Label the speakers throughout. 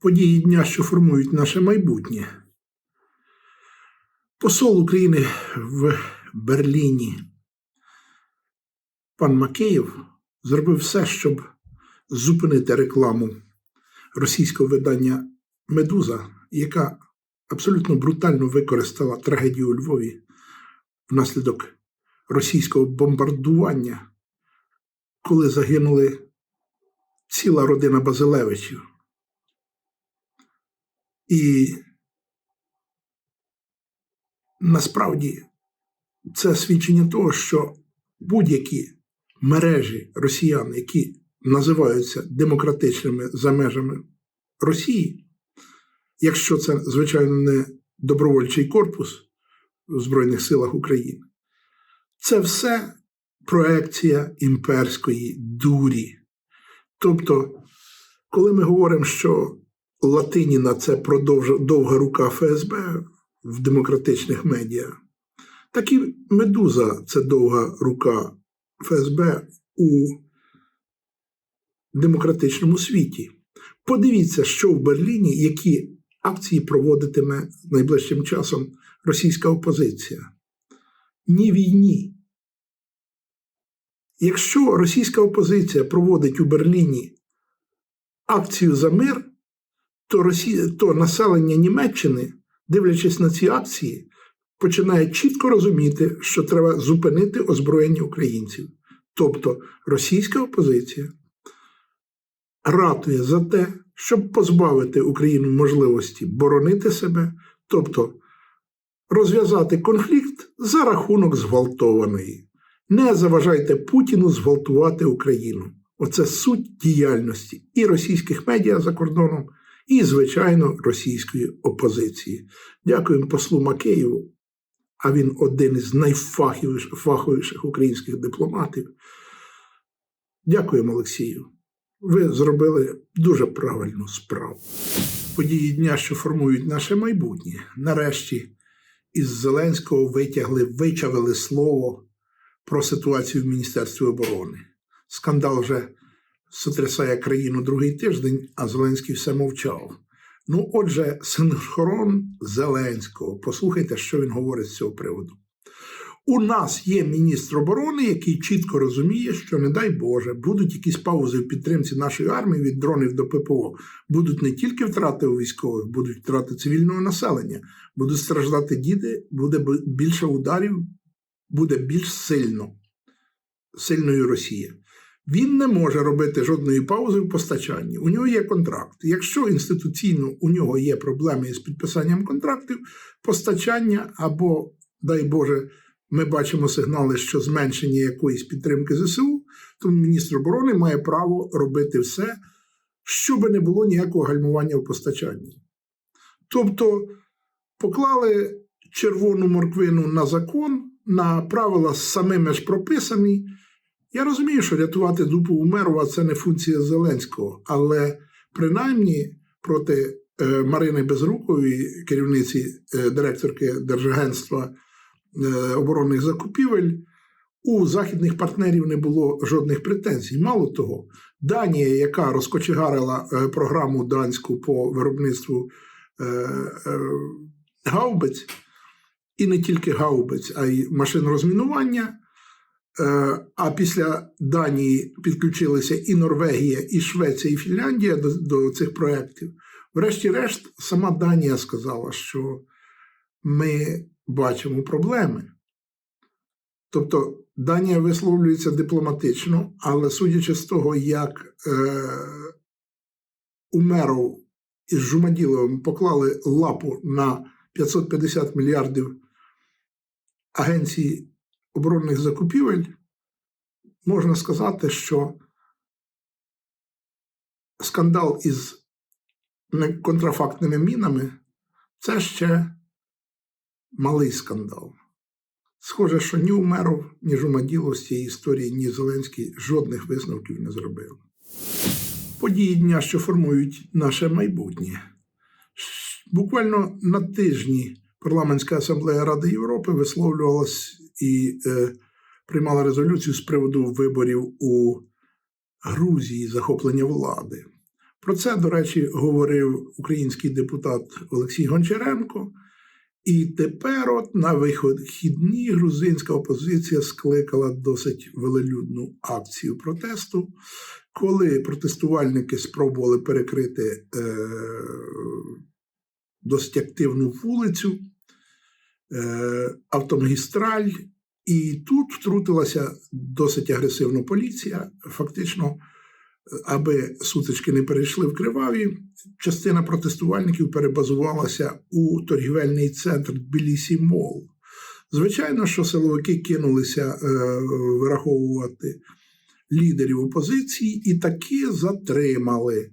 Speaker 1: Події дня, що формують наше майбутнє. Посол України в Берліні пан Макеєв зробив все, щоб зупинити рекламу російського видання Медуза, яка абсолютно брутально використала трагедію у Львові внаслідок російського бомбардування, коли загинули ціла родина Базилевичів. І насправді це свідчення того, що будь-які мережі росіян, які називаються демократичними за межами Росії, якщо це, звичайно, не добровольчий корпус в Збройних силах України, це все проекція імперської дурі. Тобто, коли ми говоримо, що Латиніна це продовж... довга рука ФСБ в демократичних медіа, так і Медуза це довга рука ФСБ у демократичному світі. Подивіться, що в Берліні, які акції проводитиме найближчим часом російська опозиція. Ні війні. Якщо російська опозиція проводить у Берліні акцію за мир, то, Росія, то населення Німеччини, дивлячись на ці акції, починає чітко розуміти, що треба зупинити озброєння українців. Тобто російська опозиція ратує за те, щоб позбавити Україну можливості боронити себе, тобто розв'язати конфлікт за рахунок зґвалтованої. Не заважайте Путіну зґвалтувати Україну. Оце суть діяльності і російських медіа за кордоном, і, звичайно, російської опозиції. Дякуємо послу Макеєву, а він один із найфаховіших українських дипломатів. Дякуємо, Олексію. Ви зробили дуже правильну справу. Події дня, що формують наше майбутнє, нарешті із Зеленського витягли, вичавили слово про ситуацію в Міністерстві оборони. Скандал вже сотрясає країну другий тиждень, а Зеленський все мовчав. Ну, отже, синхрон Зеленського. Послухайте, що він говорить з цього приводу. У нас є міністр оборони, який чітко розуміє, що, не дай Боже, будуть якісь паузи в підтримці нашої армії від дронів до ППО. Будуть не тільки втрати у військових, будуть втрати цивільного населення, будуть страждати діти, буде більше ударів, буде більш сильно, сильною Росія. Він не може робити жодної паузи в постачанні. У нього є контракт. Якщо інституційно у нього є проблеми з підписанням контрактів, постачання або, дай Боже, ми бачимо сигнали, що зменшення якоїсь підтримки ЗСУ, то міністр оборони має право робити все, щоб не було ніякого гальмування в постачанні. Тобто поклали червону морквину на закон, на правила самими ж прописані. Я розумію, що рятувати дупу Умерова це не функція Зеленського, але принаймні проти е, Марини Безрукової, керівниці е, директорки Держагентства оборонних закупівель, у західних партнерів не було жодних претензій. Мало того, Данія, яка розкочегарила програму данську по виробництву гаубиць, і не тільки гаубиць, а й машин розмінування. А після Данії підключилися і Норвегія, і Швеція, і Фінляндія до, до цих проєктів. Врешті-решт, сама Данія сказала, що ми бачимо проблеми. Тобто Данія висловлюється дипломатично, але судячи з того, як е, Умеров із Жумаділовим поклали лапу на 550 мільярдів агенції оборонних закупівель, можна сказати, що скандал із контрафактними мінами це ще малий скандал. Схоже, що ні Умеров, ні Жумаділов з цієї історії, ні Зеленський жодних висновків не зробили. Події дня, що формують наше майбутнє. Буквально на тижні Парламентська асамблея Ради Європи висловлювалась і е, приймала резолюцію з приводу виборів у Грузії захоплення влади. Про це, до речі, говорив український депутат Олексій Гончаренко. І тепер, от на вихідні, грузинська опозиція скликала досить велелюдну акцію протесту, коли протестувальники спробували перекрити е, досить активну вулицю, е, автомагістраль, і тут втрутилася досить агресивна поліція. Фактично, аби сутички не перейшли в криваві, частина протестувальників перебазувалася у торгівельний центр Тбілісі Мол. Звичайно, що силовики кинулися е, вираховувати лідерів опозиції і таки затримали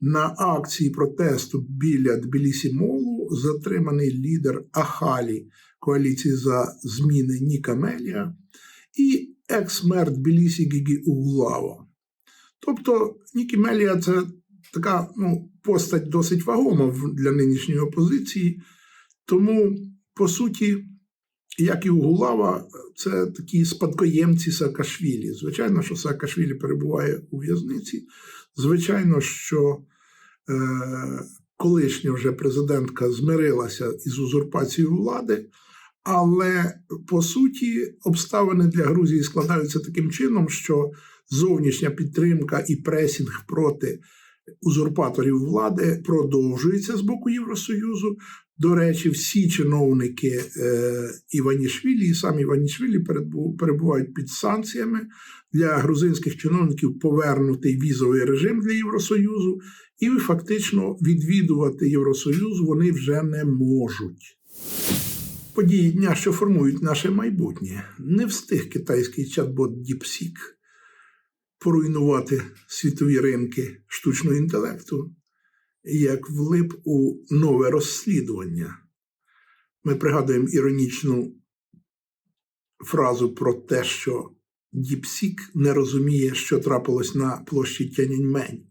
Speaker 1: на акції протесту біля Тбілісі Молу затриманий лідер Ахалі коаліції за зміни Ніка Мелія і екс-мер Тбілісі Гігі Углава. Тобто Нікі Мелія це така ну, постать досить вагома для нинішньої опозиції. Тому, по суті, як і Угулава, це такі спадкоємці Саакашвілі. Звичайно, що Саакашвілі перебуває у в'язниці. Звичайно, що е, колишня вже президентка змирилася із узурпацією влади, але по суті обставини для Грузії складаються таким чином, що зовнішня підтримка і пресінг проти узурпаторів влади продовжується з боку Євросоюзу. До речі, всі чиновники е, Іванішвілі і сам Іванішвілі перебувають під санкціями. Для грузинських чиновників повернутий візовий режим для Євросоюзу, і фактично відвідувати Євросоюз вони вже не можуть. Події дня, що формують наше майбутнє, не встиг китайський чат-бот DeepSeek поруйнувати світові ринки штучного інтелекту, як влип у нове розслідування. Ми пригадуємо іронічну фразу про те, що DeepSeek не розуміє, що трапилось на площі Тяньаньмень.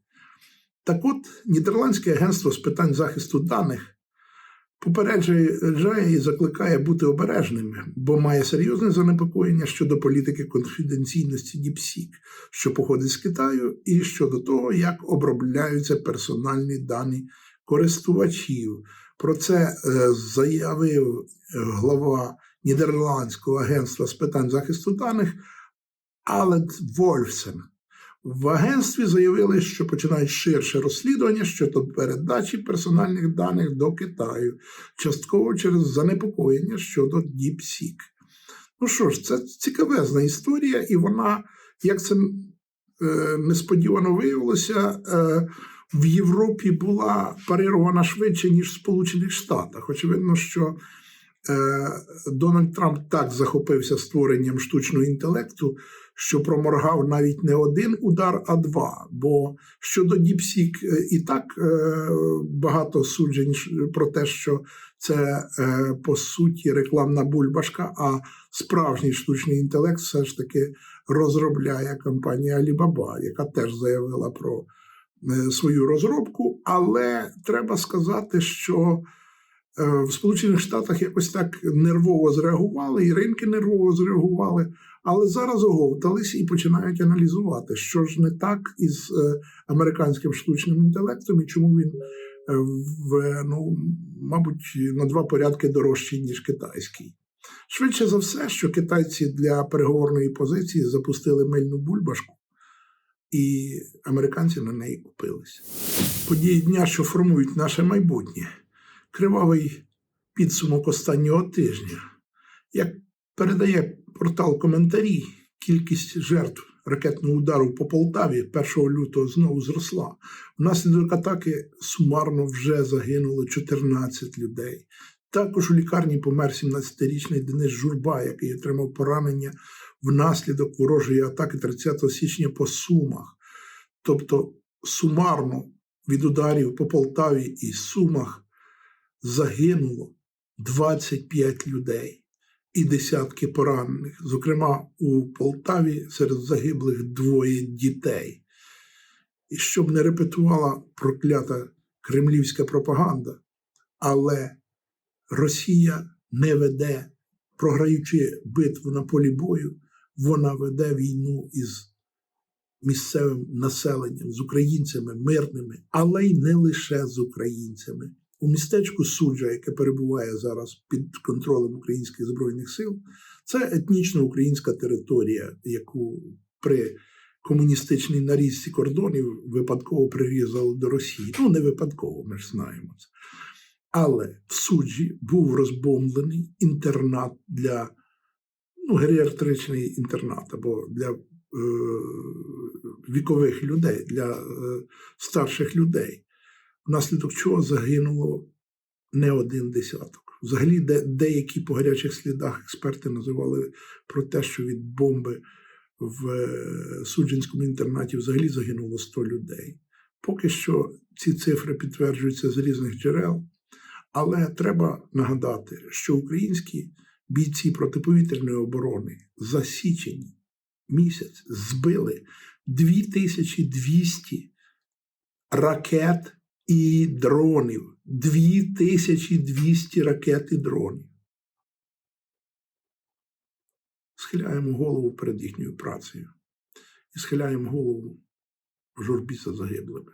Speaker 1: Так от, Нідерландське агентство з питань захисту даних попереджає і закликає бути обережними, бо має серйозне занепокоєння щодо політики конфіденційності DeepSeek, що походить з Китаю, і щодо того, як обробляються персональні дані користувачів. Про це е, заявив е, глава Нідерландського агентства з питань захисту даних Алет Вольфсен. В агентстві заявили, що починають ширше розслідування щодо передачі персональних даних до Китаю, частково через занепокоєння щодо DeepSeek. Ну що ж, це цікавезна історія, і вона, як це е, несподівано виявилося, е, в Європі була парирована швидше, ніж в Сполучених Штатах. Очевидно, що е, Дональд Трамп так захопився створенням штучного інтелекту, що проморгав навіть не один удар, а два. Бо щодо DeepSeek е, і так е, багато суджень про те, що це е, по суті рекламна бульбашка, а справжній штучний інтелект все ж таки розробляє компанія Alibaba, яка теж заявила про свою розробку. Але треба сказати, що в Сполучених Штатах якось так нервово зреагували, і ринки нервово зреагували. Але зараз оговтались і починають аналізувати, що ж не так із е, американським штучним інтелектом і чому він е, в ну, мабуть на два порядки дорожчий ніж китайський. Швидше за все, що китайці для переговорної позиції запустили мильну бульбашку, і американці на неї купилися. Події дня, що формують наше майбутнє, кривавий підсумок останнього тижня. Як передає портал коментарі, кількість жертв ракетного удару по Полтаві 1 лютого знову зросла. Внаслідок атаки сумарно вже загинуло 14 людей. Також у лікарні помер 17-річний Денис Журба, який отримав поранення внаслідок ворожої атаки 30 січня по Сумах. Тобто сумарно від ударів по Полтаві і Сумах загинуло 25 людей і десятки поранених. Зокрема, у Полтаві серед загиблих двоє дітей. І щоб не репетувала проклята кремлівська пропаганда, але Росія не веде, програючи битву на полі бою, вона веде війну із місцевим населенням, з українцями мирними, але й не лише з українцями. У містечку Суджа, яке перебуває зараз під контролем українських збройних сил, це етнічно українська територія, яку при комуністичній нарізці кордонів випадково прирізали до Росії. Ну, не випадково, ми ж знаємо це. Але в суджі був розбомблений інтернат для ну, геріатричний інтернат або для е, вікових людей, для е, старших людей, внаслідок чого загинуло не один десяток. Взагалі, де, деякі по гарячих слідах експерти називали про те, що від бомби в е, суджинському інтернаті взагалі загинуло 100 людей. Поки що ці цифри підтверджуються з різних джерел, але треба нагадати, що українські бійці протиповітряної оборони за січень місяць збили 2200 ракет і дронів. 2200 ракет і дронів. Схиляємо голову перед їхньою працею і схиляємо голову журбі за загиблими.